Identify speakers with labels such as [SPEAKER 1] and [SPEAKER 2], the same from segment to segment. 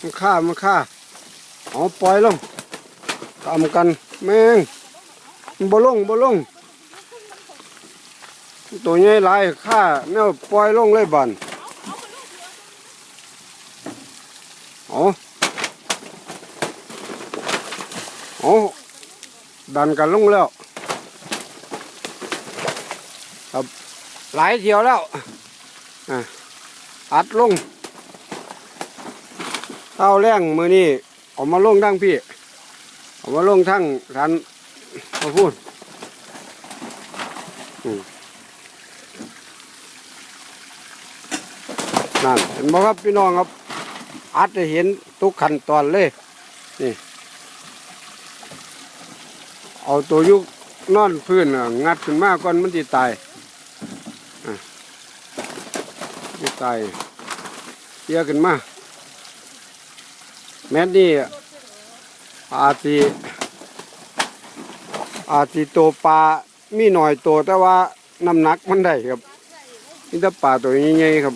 [SPEAKER 1] มันฆ่ามันฆ่าเอาปล่อยลงทำกันแม่งบ่ลงบ่ลง ตัวใหญ่หลายฆ่าแนวปล่อยลงเลยบันเอาเอาดันกันลงแล้วครับหลายเที่ยวแล้วอะอัดลง เต้าแรงมือนี่ออกมาลงทั้งพี่ออกมาลงทั้งทันมาพูดนั่นเห็นไหมครับพี่น้องครับอาจจะเห็นทุกขั้นตอนเลยนี่เอาตัวยุกนอนพื้นงัดขึ้นมาก่อนมันจะตายจะตายเตี้ยขึ้นมา แม้นี่อาจสิอาจสิโตวปลามีหน่อยโตแต่ว่าน้ำหนักมันได้ครับนี่ถ้าปลาตัวใหญ่ๆครับ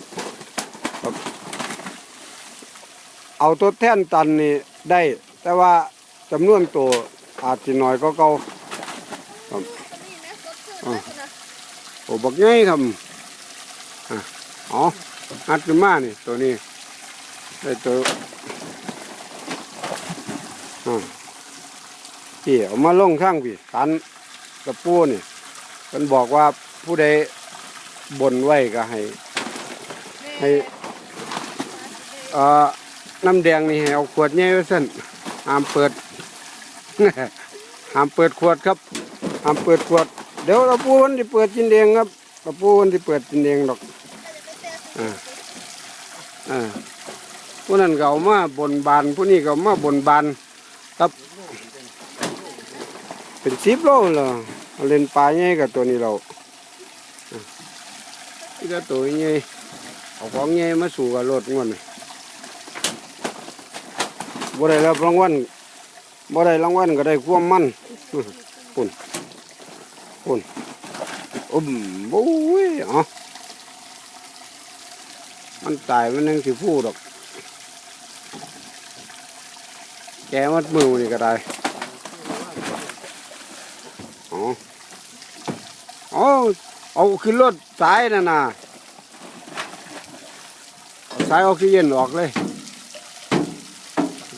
[SPEAKER 1] ครับเอาตัวแท่นตันนี่ได้ แต่ว่าจำนวนตัวอาจสิน้อยก็เก่าครับอ่าโอ้บักใหญ่ครับอ๋ออัดขึ้นมานี่ตัวนี้ได้ตัว พี่เอามาลงข้างพี่สันกระปูนี่มันบอกว่าผู้ใดบนไว้ก็ให้ ให้อ่อน้ำแดงนี่ให้เอาขวดใหญ่ไว้สั่นห้ามเปิดห้ามเปิดขวดครับห้ามเปิดขวด เดี๋ยวกระปูมันจะเปิดจินเองครับกระปูมันจะเปิดจินเองดอกอ่าอ่าผู้นั้นก็เอามาบนบานผู้นี้ก็เอามาบนบาน ครับ เป็นสิบโลเหรอเล่นปลาใหญ่กับตัวนี้เราอีก็ตัวใหญ่เอาของใหญ่มาสู่กับรถงวนบ่ได้รับรางวัลบ่ได้รางวัลก็ได้ความมันปุ่นปุ่นอุ้มบุ้ยอ๋อมันตายมันยังสิพูดดอก แกมัดมือนี่ก็ได้อ๋อเอเอาขึ้นรถสายน่ะนะเอาสายออกซิเจนออกเลย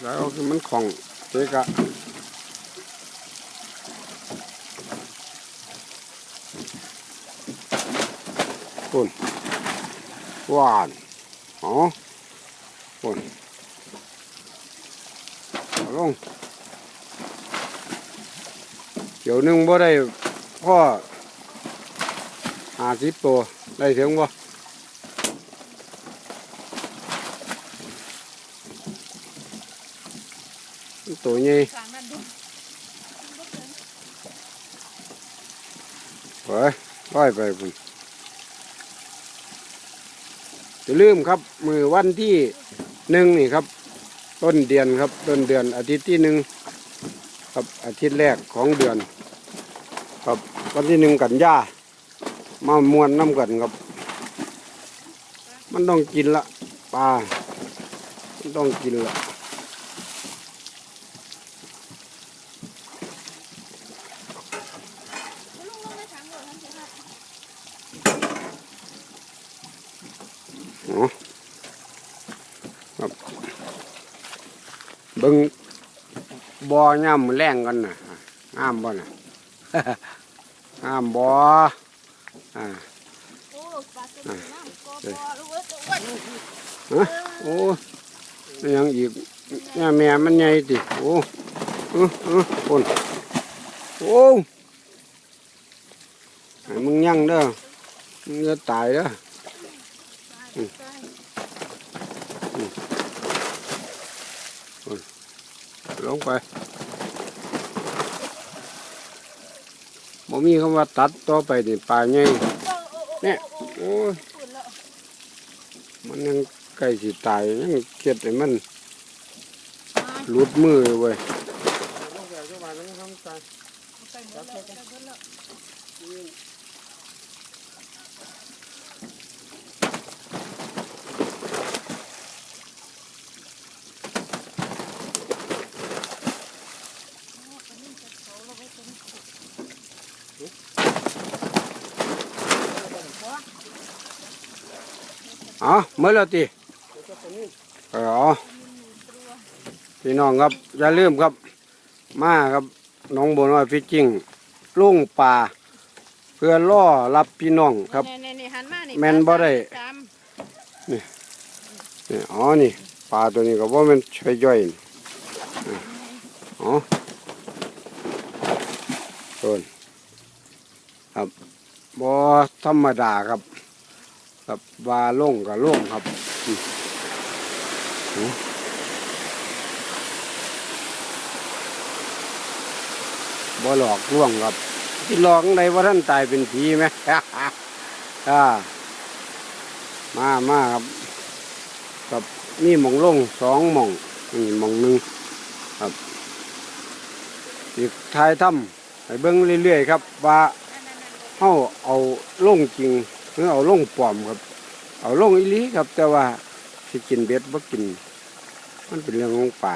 [SPEAKER 1] สายออกซิเจนมันของเจ๊กะปุ่นหวานอ๋อปุ่น องเดี๋ยวหนึงบ่ได้พ่อหาสิบตัวได้ถึงบ่ตัวใหญ่
[SPEAKER 2] กลางนั่นดู
[SPEAKER 1] ไปไปพุ่นอย่าลืมครับ มือวันที่หนึ่งนี่ครับ ต้นเดือนครับ ต้นเดือนอาทิตย์ที่หนึ่งครับอาทิตย์แรกของเดือน ครับวันที่หนึ่งกันยามามวนน้ำกันครับ มันต้องกินละปลามันต้องกินละ
[SPEAKER 2] ลุงลงในถังเลยท่านเจ้าค่ะ
[SPEAKER 1] อ๋อครับ บิ้งบ่อย่ำแรงกันนะงามบ่น่ะงามบ่อ่า
[SPEAKER 2] โอ้ปลาตัวนี้น้ำกอบอลูกเอ้ยตัวอ้วน
[SPEAKER 1] ฮะโอ้ยยังอีกแม่แม่มันใหญ่ติโอ้เออเออคนโอ้ให้มึงยังเด้อมึงจะตายเด้อ
[SPEAKER 2] ตายตาย
[SPEAKER 1] ลงไปบ่มีคำว่าตัดต่อไปดิปลาใหญ่เนี่ยโอ้ยมันยังใกล้สิตายยังเก็ดไอ้มัน
[SPEAKER 2] มา
[SPEAKER 1] หลุดมือเว้ย
[SPEAKER 2] เอาไปหมดแล้วเอาไปหมดแล้ว
[SPEAKER 1] อ อ๋อเมื่อแล้วตี
[SPEAKER 2] แล้วก็ตัวนี้
[SPEAKER 1] อ๋อพี่น้องครับอย่าลืมครับ มาครับน้องบัวน้อยฟิชจิ้งลุงป่า เพื่อล่อรับพี่น้องครับ
[SPEAKER 3] นี่นี่หันมานี่
[SPEAKER 1] แม่นบ่ได้
[SPEAKER 3] สาม
[SPEAKER 1] นี่อ๋อนี่ปลาตัวนี้ก็ว่ามันช่วยย่อยนี่อะอ๋อต้นครับบ่ธรรมดาครับ ครับวาล่งกับล่งครับอืมอืมบ่หลอกล่วงครับที่หลอกในว่าท่านตายเป็นผีไหมอ่ามามาครับ กับนี่หมองล่งสองหมองนี่หมองหนึ่งครับอีกท้ายถ้ำให้เบิ้งเรื่อยๆครับ ว่าเฮาเอาล่งจริง หรือเอาลงปลอมครับ เอาลงอีลีครับ แต่ว่าสิกินเบ็ดบ่กิน มันเป็นเรื่องของป่า